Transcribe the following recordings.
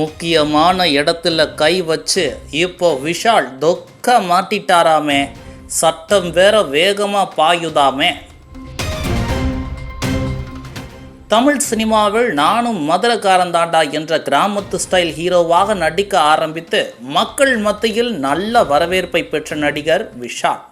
முக்கியமான இடத்துல கை வச்சு இப்போ விஷால் தொக்க மாட்டிட்டாராமே. சட்டம் வேற வேகமாக பாயுதாமே. தமிழ் சினிமாவில் நானும் மதுரக்காரன் தாண்டா என்ற கிராமத்து ஸ்டைல் ஹீரோவாக நடிக்க ஆரம்பித்து மக்கள் மத்தியில் நல்ல வரவேற்பை பெற்ற நடிகர் விஷால்.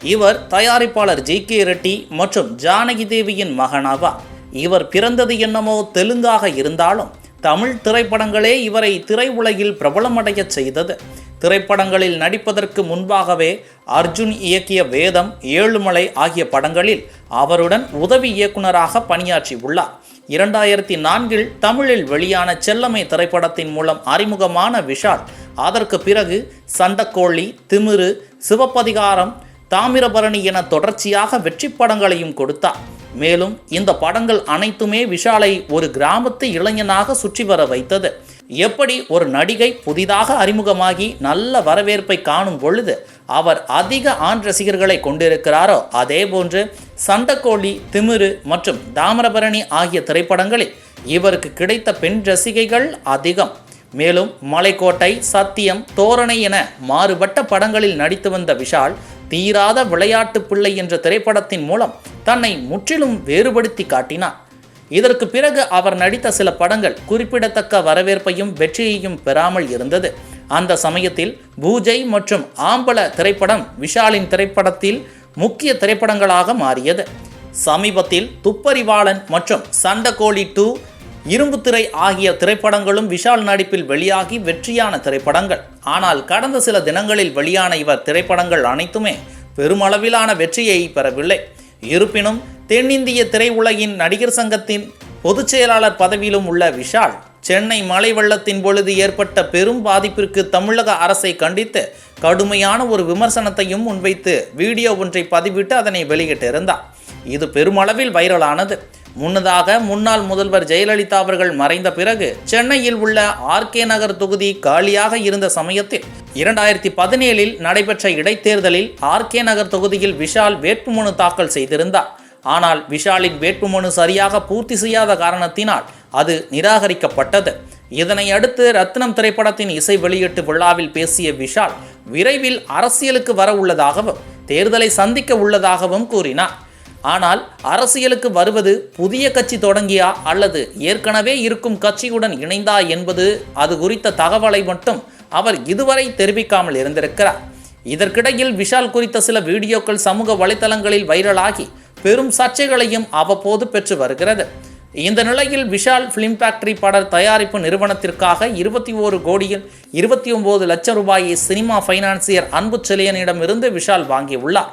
இவர் தயாரிப்பாளர் ஜி கே ரெட்டி மற்றும் ஜானகி தேவியின் மகனாவார். இவர் பிறந்தது என்னமோ தெலுங்காக இருந்தாலும் தமிழ் திரைப்படங்களே இவரை திரையுலகில் பிரபலமடையச் செய்தது. திரைப்படங்களில் நடிப்பதற்கு முன்பாகவே அர்ஜுன் இயக்கிய வேதம் ஏழுமலை ஆகிய படங்களில் அவருடன் உதவி இயக்குனராக பணியாற்றி உள்ளார். இரண்டாயிரத்தி நான்கில் தமிழில் வெளியான செல்லமை திரைப்படத்தின் மூலம் அறிமுகமான விஷால் அதற்கு பிறகு சண்டக்கோழி திமிரு சிவப்பதிகாரம் தாமிரபரணி என தொடர்ச்சியாக வெற்றி படங்களையும் கொடுத்தார். மேலும் இந்த படங்கள் அனைத்துமே விஷாலை ஒரு கிராமத்து இளைஞனாக சுற்றி வர வைத்தது. எப்படி ஒரு நடிகை புதிதாக அறிமுகமாகி நல்ல வரவேற்பை காணும் பொழுது அவர் அதிக ஆண் ரசிகர்களை கொண்டிருக்கிறாரோ அதேபோன்று சண்டக்கோழி திமிரு மற்றும் தாமிரபரணி ஆகிய திரைப்படங்களில் இவருக்கு கிடைத்த பெண் ரசிகைகள் அதிகம். மேலும் மலைக்கோட்டை சத்தியம் தோரணை என மாறுபட்ட படங்களில் நடித்து வந்த விஷால் தீராத விளையாட்டு பிள்ளை என்ற திரைப்படத்தின் மூலம் தன்னை முற்றிலும் வேறுபடுத்தி காட்டினார். இதற்கு பிறகு அவர் நடித்த சில படங்கள் குறிப்பிடத்தக்க வரவேற்பையும் வெற்றியையும் பெறாமல் இருந்தது. அந்த சமயத்தில் பூஜை மற்றும் ஆம்பல திரைப்படம் விஷாலின் திரைப்படத்தில் முக்கிய திரைப்படங்களாக மாறியது. சமீபத்தில் துப்பறிவாளன் மற்றும் சண்டகோழி டூ இரும்புத்திரை ஆகிய திரைப்படங்களும் விஷால் நடிப்பில் வெளியாகி வெற்றியான திரைப்படங்கள். ஆனால் கடந்த சில தினங்களில் வெளியான இவர் திரைப்படங்கள் அனைத்துமே பெருமளவிலான வெற்றியை பெறவில்லை. இருப்பினும் தென்னிந்திய திரையுலகின் நடிகர் சங்கத்தின் பொதுச் செயலாளர் பதவியிலும் உள்ள விஷால் சென்னை மழை வெள்ளத்தின் பொழுது ஏற்பட்ட பெரும் பாதிப்பிற்கு தமிழக அரசை கண்டித்து கடுமையான ஒரு விமர்சனத்தையும் முன்வைத்து வீடியோ ஒன்றை பதிவிட்டு அதனை வெளியிட்டிருந்தார். இது பெருமளவில் வைரலானது. முன்னதாக முன்னாள் முதல்வர் ஜெயலலிதா அவர்கள் மறைந்த பிறகு சென்னையில் உள்ள ஆர்கே நகர் தொகுதி காலியாக இருந்த சமயத்தில் இரண்டாயிரத்தி பதினேழில் நடைபெற்ற இடைத்தேர்தலில் ஆர்கே நகர் தொகுதியில் விஷால் வேட்புமனு தாக்கல் செய்திருந்தார். ஆனால் விஷாலின் வேட்புமனு சரியாக பூர்த்தி செய்யாத காரணத்தினால் அது நிராகரிக்கப்பட்டது. இதனை அடுத்து ரத்னம் திரைப்படத்தின் இசை வெளியீட்டு விழாவில் பேசிய விஷால் விரைவில் அரசியலுக்கு வர உள்ளதாகவும் தேர்தலை சந்திக்க உள்ளதாகவும் கூறினார். ஆனால் அரசியலுக்கு வருவது புதிய கட்சி தொடங்கியா அல்லது ஏற்கனவே இருக்கும் கட்சியுடன் இணைந்தா என்பது அது குறித்த தகவலை மட்டும் அவர் இதுவரை தெரிவிக்காமல் இருந்திருக்கிறார். இதற்கிடையில் விஷால் குறித்த சில வீடியோக்கள் சமூக வலைதளங்களில் வைரலாகி பெரும் சர்ச்சைகளையும் அவ்வப்போது பெற்று வருகிறது. இந்த நிலையில் விஷால் ஃபிலிம் ஃபேக்டரி பட தயாரிப்பு நிறுவனத்திற்காக இருபத்தி ஓரு கோடியில் இருபத்தி ஒன்பது லட்சம் ரூபாயை சினிமா ஃபைனான்சியர் அன்பு செலியனிடமிருந்து விஷால் வாங்கியுள்ளார்.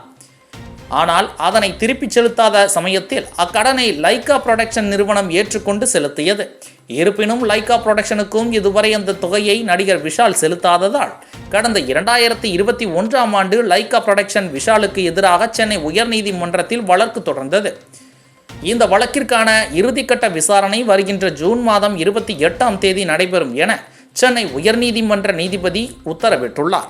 ஆனால் அதனை திருப்பிச் செலுத்தாத சமயத்தில் அக்கடனை லைக்கா புரொடக்ஷன் நிறுவனம் ஏற்றுக்கொண்டு செலுத்தியது. இருப்பினும் லைக்கா புரொடக்ஷனுக்கும் இதுவரை அந்த தொகையை நடிகர் விஷால் செலுத்தாததால் கடந்த இரண்டாயிரத்தி இருபத்தி ஒன்றாம் ஆண்டு லைக்கா புரொடக்ஷன் விஷாலுக்கு எதிராக சென்னை உயர்நீதிமன்றத்தில் வழக்கு தொடர்ந்தது. இந்த வழக்கிற்கான இறுதிக்கட்ட விசாரணை வருகின்ற ஜூன் மாதம் இருபத்தி எட்டாம் தேதி நடைபெறும் என சென்னை உயர்நீதிமன்ற நீதிபதி உத்தரவிட்டுள்ளார்.